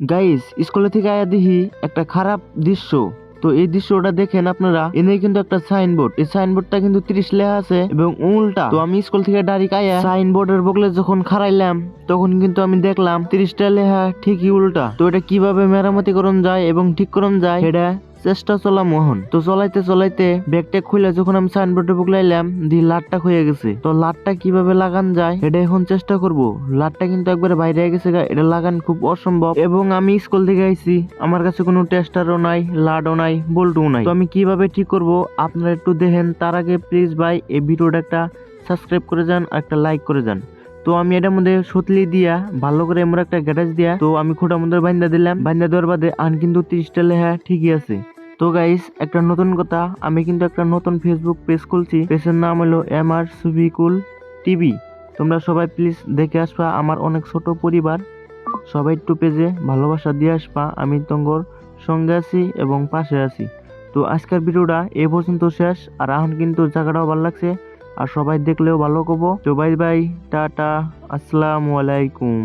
Guys স্কুলে থেকে আয়া দিহি একটা খারাপ দৃশ্য। তো এই দৃশ্যটা দেখেন আপনারা এনে কিন্তু একটা সাইনবোর্ড এই সাইনবোর্ডটা কিন্তু ত্রিশ লেখা আছে এবং উল্টা। তো আমি স্কুল থেকে ডাইরেক্ট আয়া সাইনবোর্ডের বগলে যখন খারাইলাম তখন কিন্তু আমি দেখলাম ত্রিশটা লেখা ঠিকই উল্টা। তো এটা কীভাবে মেরামতি করন যায় এবং ঠিক করন যায় এটা চেষ্টা চলা মোহন। তো চলাইতে চলাইতে ব্যাগটা খুলে যখন আমি সাইনবোর্ডে বুক লাইলাম দি লাটটা হয়ে গেছে। তো লাটটা কীভাবে লাগান যায় এটা এখন চেষ্টা করব। লাটটা কিন্তু একবারে বাইরে গেছে এটা লাগান খুব অসম্ভব। এবং আমি স্কুল থেকে আইছি, আমার কাছে কোনো টেস্টারও নাই লাডও নাই, বল্টুও নাই। তো আমি কীভাবে ঠিক করব, আপনারা একটু দেখেন। তার আগে প্লিজ ভাই, এই ভিডিওটা একটা সাবস্ক্রাইব করে যান আর একটা লাইক করে যান। তো আমি এটার মধ্যে সুতলি দিয়া, ভালো করে এমন একটা গ্যাটাস দিয়া, তো আমি খোটার মধ্যে বাইন্দা দিলাম। বাইন্দা দেওয়ার বাদে আন কিন্তু ত্রিশটা লেখা ঠিকই আছে। তো গাইস একটা নতুন কথা, আমি কিন্তু একটা নতুন ফেসবুক পেজ খুলছি। পেজের নাম হলো এম আর সুবিকুল টিভি তোমরা সবাই প্লিজ দেখে আসবা, আমার অনেক ছোট পরিবার। সবাই একটু পেজে ভালোবাসা দিয়ে আসবা। আমি তঙ্গর সঙ্গে আছি এবং পাশে আছি। তো আজকের ভিডিওটা এ পর্যন্ত শেষ। আর এখন কিন্তু জায়গাটাও ভালো লাগছে। আর সবাই দেখলেও ভালো কব তো বাই বাই টাটা আসসালামু আলাইকুম।